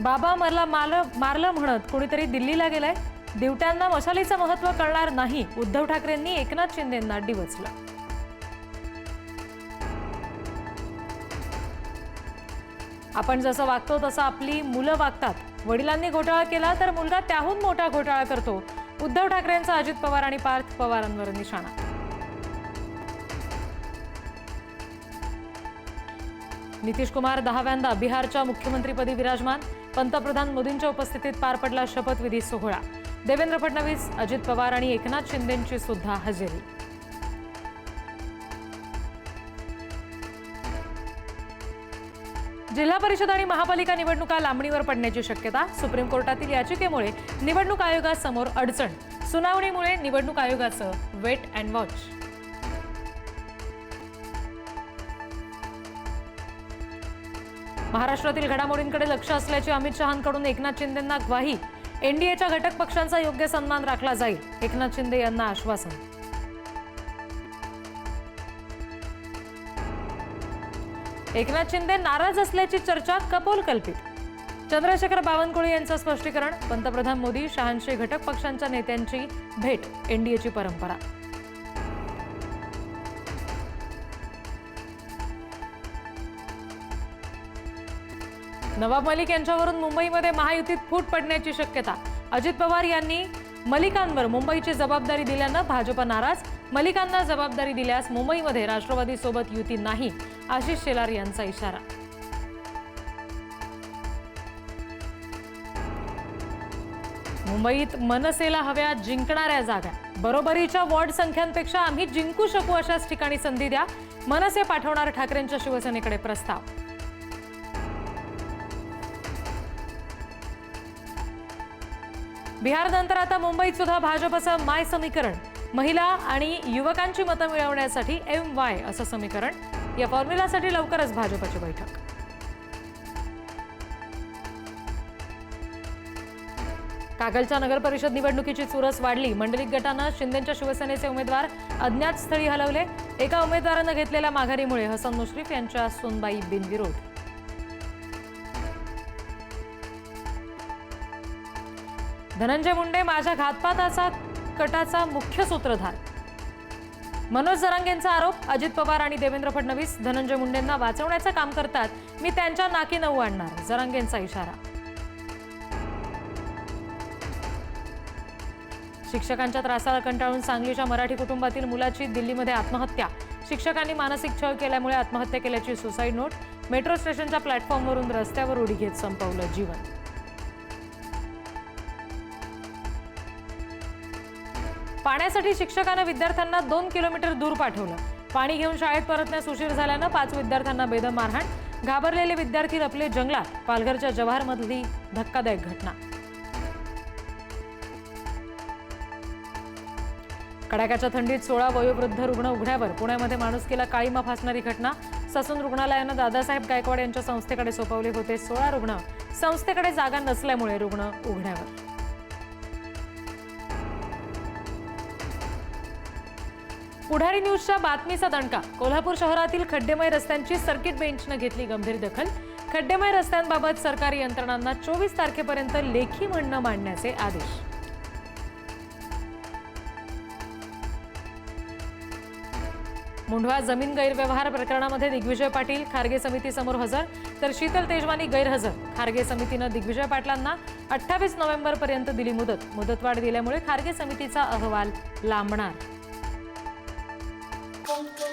बाबा मरला माल मारलं म्हणत कोणीतरी दिल्लीला गेलाय. दिवट्यांना मशालीचं महत्त्व कळणार नाही. उद्धव ठाकरेंनी एकनाथ शिंदेंना डिवचलं आपण जसं वागतो तसं आपली मुलं वागतात. वडिलांनी घोटाळा केला तर मुलगा त्याहून मोठा घोटाळा करतो. उद्धव ठाकरेंचा अजित पवार आणि पार्थ पवारांवर निशाणा नितीश कुमार दहाव्यांदा बिहारच्या मुख्यमंत्रीपदी विराजमान. पंतप्रधान मोदींच्या उपस्थितीत पार पडला शपथविधी सोहळा. देवेंद्र फडणवीस अजित पवार आणि एकनाथ शिंदेंची सुद्धा हजेरी. जिल्हा परिषद आणि महापालिका निवडणुका लांबणीवर पडण्याची शक्यता. सुप्रीम कोर्टातील याचिकेमुळे निवडणूक आयोगासमोर अडचण. सुनावणीमुळे निवडणूक आयोगाचं वेट अँड वॉच. महाराष्ट्रातील घडामोडींकडे लक्ष असल्याची अमित शहांकडून एकनाथ शिंदेंना ग्वाही. एनडीएच्या घटक पक्षांचा योग्य सन्मान राखला जाईल एकनाथ शिंदे यांना आश्वासन. एकनाथ शिंदे नाराज असल्याची चर्चा कपोल कल्पित. चंद्रशेखर बावनकुळे यांचं स्पष्टीकरण पंतप्रधान मोदी शहाऐंशी घटक पक्षांच्या नेत्यांची भेट एनडीएची परंपरा. नवाब मलिक यांच्यावरून मुंबईमध्ये महायुतीत फूट पडण्याची शक्यता. अजित पवार यांनी मलिकांवर मुंबईची जबाबदारी दिल्यानं भाजप नाराज. मलिकांना जबाबदारी दिल्यास मुंबईमध्ये राष्ट्रवादी सोबत युती नाही आशिष शेलार यांचा इशारा. मुंबईत मनसेला हव्या जिंकणाऱ्या जागा. बरोबरीच्या वॉर्ड संख्यांपेक्षा आम्ही जिंकू शकू अशाच ठिकाणी संधी द्या. मनसे पाठवणार ठाकरेंच्या शिवसेनेकडे प्रस्ताव. बिहारनंतर आता मुंबईत सुद्धा भाजपचं माय समीकरण. महिला आणि युवकांची मतं मिळवण्यासाठी एम वाय असं समीकरण. या फॉर्म्युलासाठी लवकरच भाजपची बैठक. कागलच्या नगरपरिषद निवडणुकीची चुरस वाढली. मंडलिक गटानं शिंदेच्या शिवसेनेचे उमेदवार अज्ञात स्थळी हलवले. एका उमेदवारानं घेतलेल्या माघारीमुळे हसन मुश्रीफ यांच्या सोनबाई बिनविरोध. धनंजय मुंडे माझ्या घातपाताचा कटाचा मुख्य सूत्रधार. मनोज जरांगेंचा आरोप अजित पवार आणि देवेंद्र फडणवीस धनंजय मुंडेंना वाचवण्याचं काम करतात. मी त्यांच्या नाकी नऊ आणणार जरांगेंचा इशारा. शिक्षकांच्या त्रासाला कंटाळून सांगलीच्या मराठी कुटुंबातील मुलाची दिल्लीमध्ये आत्महत्या. शिक्षकांनी मानसिक छळ केल्यामुळे आत्महत्या केल्याची सुसाईड नोट. मेट्रो स्टेशनच्या प्लॅटफॉर्मवरून रस्त्यावर उडी घेत संपवलं जीवन. पाण्यासाठी शिक्षकानं विद्यार्थ्यांना दोन किलोमीटर दूर पाठवलं. पाणी घेऊन शाळेत परतण्यास उशीर झाल्यानं पाच विद्यार्थ्यांना बेदम मारहाण. घाबरलेले विद्यार्थी लपले जंगलात. पालघरच्या जवाहरमधली धक्कादायक घटना. कडाक्याच्या थंडीत सोळा वयोवृद्ध रुग्ण उघड्यावर. पुण्यामध्ये माणूस केला काळीमा फासणारी घटना. ससून रुग्णालयानं दादासाहेब गायकवाड यांच्या संस्थेकडे सोपवले होते सोळा रुग्ण. संस्थेकडे जागा नसल्यामुळे रुग्ण उघड्यावर. पुढारी न्यूजच्या बातमीचा दणका. कोल्हापूर शहरातील खड्डेमय रस्त्यांची सर्किट बेंचनं घेतली गंभीर दखल. खड्डेमय रस्त्यांबाबत सरकारी यंत्रणांना चोवीस तारखेपर्यंत लेखी म्हणणं मांडण्याचे आदेश. मुंढवा जमीन गैरव्यवहार प्रकरणामध्ये दिग्विजय पाटील खारगे समितीसमोर हजर. तर शीतल तेजवानी गैरहजर. खारगे समितीनं दिग्विजय पाटलांना अठ्ठावीस नोव्हेंबरपर्यंत दिली मुदत. मुदतवाढ दिल्यामुळे खारगे समितीचा अहवाल लांबणार. Boom, boom.